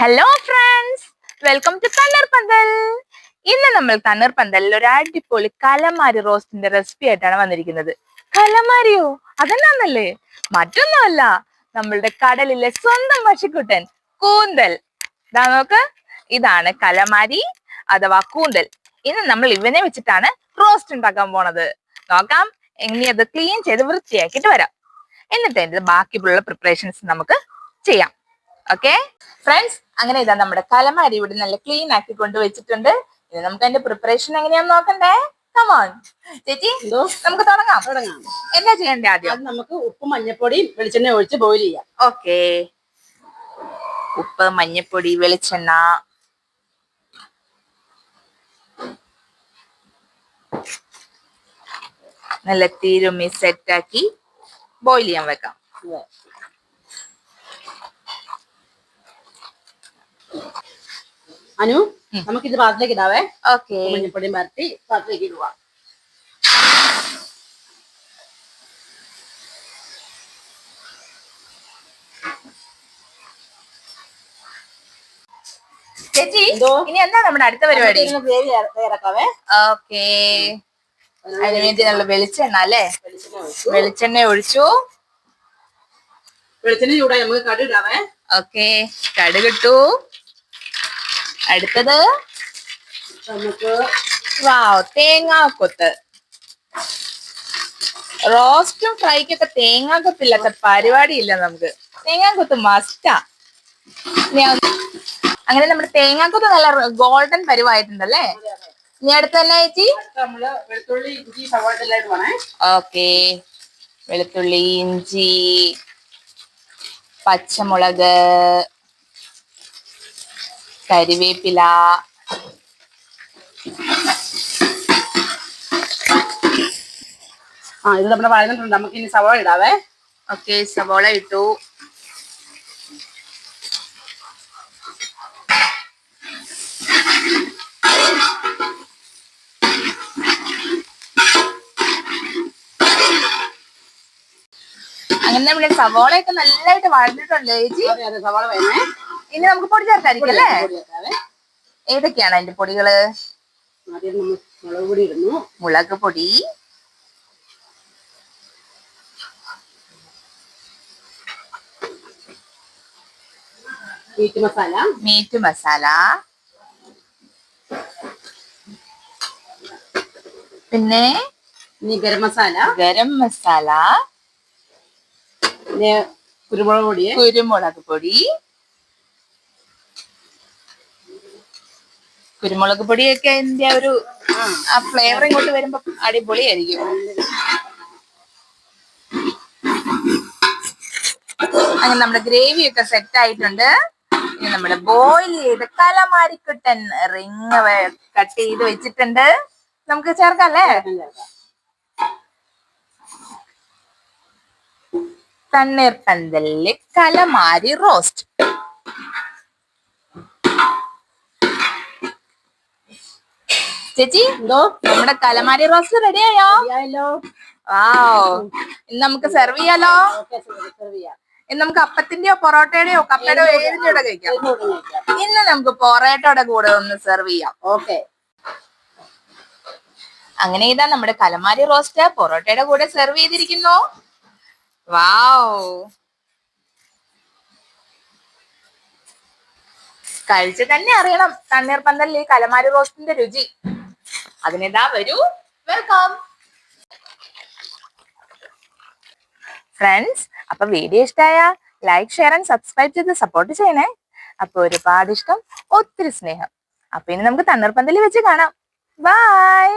Hello friends welcome to Thanner Panthal ഇന്ന് നമ്മൾ തന്നർ പന്തലിൽ ഒരു അടിപൊളി കലമാരി റോസ്റ്റിന്റെ റെസിപ്പി ആയിട്ടാണ് വന്നിരിക്കുന്നത്. കലമാരിയോ അതെന്നാന്നല്ലേ? മറ്റൊന്നുമല്ല. നമ്മളുടെ കടലിലെ സ്വന്തം പക്ഷിക്കുട്ടൻ കൂന്തൽ. ഇതാ നോക്ക്. ഇതാണ് കലമാരി അഥവാ കൂന്തൽ. ഇന്ന് നമ്മൾ ഇവനെ വെച്ചിട്ടാണ് റോസ്റ്റ് ഉണ്ടാക്കാൻ പോണത്. നോക്കാം. ഇനി അത് ക്ലീൻ ചെയ്ത് വൃത്തിയാക്കിയിട്ട് വരാം. എന്നിട്ട് അതിന്റെ ബാക്കിയുള്ള പ്രിപ്പറേഷൻസ് നമുക്ക് ചെയ്യാം. ഓക്കെ ഫ്രണ്ട്സ് അങ്ങനെ ഇതാ നമ്മുടെ കലമാരി ഇവിടെ നല്ല ക്ലീൻ ആക്കി കൊണ്ടുവച്ചിട്ടുണ്ട് ഇനി നമുക്ക് അതിന്റെ പ്രിപ്പറേഷൻ എങ്ങനെയാന്ന് നോക്കണ്ടേ? കമോൺ ചേച്ചി നമുക്ക് തുടങ്ങാം. എന്താ ചെയ്യണ്ടേ ആദ്യം? നമുക്ക് ഉപ്പ് മഞ്ഞപ്പൊടി വെളിച്ചെണ്ണ ഒഴിച്ച് ബോയിൽ ചെയ്യാം. ഓക്കെ ഉപ്പ് മഞ്ഞപ്പൊടി വെളിച്ചെണ്ണ. നല്ല തീരുമ്മി സെറ്റാക്കി ബോയിൽ ചെയ്യാൻ വെക്കാം. അനു നമുക്ക് ഇത് പാത്രത്തിലേക്ക് ഇടാവേ. ഓക്കെ. മഞ്ഞപ്പൊടിയും പരത്തി പാത്രത്തിലേക്ക് ഇടുക. ചേച്ചി ഇനി എന്താ നമ്മുടെ അടുത്ത പരിപാടി? ഗ്രേവി തയ്യാറാക്കാവേ ഓക്കെ. അതിന് വേണ്ടി നല്ല വെളിച്ചെണ്ണ അല്ലേ? വെളിച്ചെണ്ണ ഒഴിച്ചു. വെളിച്ചെണ്ണ ഒഴിച്ചു. വെളിച്ചെണ്ണ ചൂടായി. നമുക്ക് കടുക് ഇടാവേ ഓക്കെ. കടുകിട്ടു. അടുത്തത് നമുക്ക് വാവ് തേങ്ങാക്കൊത്ത്. റോസ്റ്റും ഫ്രൈക്കൊക്കെ തേങ്ങാക്കൊത്തില്ലാത്ത പരിപാടിയില്ല നമുക്ക്. തേങ്ങാക്കൊത്ത് മസ്റ്റാ അങ്ങനെ നമ്മുടെ തേങ്ങാക്കൊത്ത് നല്ല ഗോൾഡൻ പരിവായിട്ടുണ്ടല്ലേ? ഇനി അടുത്ത തന്നെ ചേച്ചി? വെളുത്തുള്ളി ഇഞ്ചി സവാള ഓക്കെ. വെളുത്തുള്ളി ഇഞ്ചി പച്ചമുളക് കരിവേപ്പില. ആ ഇത് നമ്മുടെ വഴന്നിട്ടുണ്ട്. നമുക്ക് ഇനി സവോള ഇടാവേ. ഓക്കെ സവോള ഇട്ടു. അങ്ങനെ നമ്മുടെ സവോളയൊക്കെ നല്ലതായിട്ട് വഴന്നിട്ടുണ്ട് ചേച്ചി. അതെ വേണേ ഇനി നമുക്ക് പൊടി ചേർക്കായിരിക്കും അല്ലേ. ഏതൊക്കെയാണ് അതിന്റെ പൊടികൾ? ആദ്യം നമ്മൾ മുളക് പൊടി ഇടുന്നു. മുളക് പൊടി. മീറ്റ് മസാല. മീറ്റ് മസാല. പിന്നെ ഗരം മസാല. ഗരം മസാല. പിന്നെ കുരുമുളക് പൊടി കുരുമുളക് പൊടി. കുരുമുളക് പൊടിയൊക്കെ അതിന്റെ ഒരു ആ ഫ്ലേവർ ഇങ്ങോട്ട് വരുമ്പോ അടിപൊളിയായിരിക്കും. അങ്ങനെ നമ്മുടെ ഗ്രേവി ഒക്കെ സെറ്റ് ആയിട്ടുണ്ട്. ഇനി നമ്മുടെ ബോയിൽ ചെയ്ത് കലമാരിക്കുട്ടൻ റിങ് കട്ട് ചെയ്ത് വെച്ചിട്ടുണ്ട്. നമുക്ക് ചേർക്കാം അല്ലേ. തണ്ണീർ പന്തലിലെ കലമാരി റോസ്റ്റ് ചേച്ചി എന്തോ നമ്മുടെ കലമാരി റോസ്റ്റ് റെഡിയായോ വാവ് ഇന്ന് നമുക്ക് സെർവ് ചെയ്യാലോ? ഇന്ന് നമുക്ക് അപ്പത്തിന്റെയോ പൊറോട്ടയുടെയോ കപ്പയുടെയോ ഏതിന്റെ കഴിക്കാം? ഇന്ന് നമുക്ക് പൊറോട്ടയുടെ കൂടെ ഒന്ന് സെർവ് ചെയ്യാം. ഓക്കെ. അങ്ങനെ ഇതാ നമ്മുടെ കലമാരി റോസ്റ്റ് പൊറോട്ടയുടെ കൂടെ സെർവ് ചെയ്തിരിക്കുന്നു. വാവ് കഴിച്ച് തന്നെ അറിയണം. തണ്ണീർ പന്തലിൽ ഈ കലമാരി റോസ്റ്റിന്റെ രുചി. അതിനിതാ വരൂ? വെൽക്കം ഫ്രണ്ട്സ് അപ്പൊ വീഡിയോ ഇഷ്ടമായ ലൈക്ക് ഷെയർ ആൻഡ് സബ്സ്ക്രൈബ് ചെയ്ത് സപ്പോർട്ട് ചെയ്യണേ. അപ്പൊ ഒരുപാട് ഇഷ്ടം ഒത്തിരി സ്നേഹം. അപ്പൊ ഇനി നമുക്ക് തണ്ണീർപ്പന്തലിൽ വെച്ച് കാണാം. ബൈ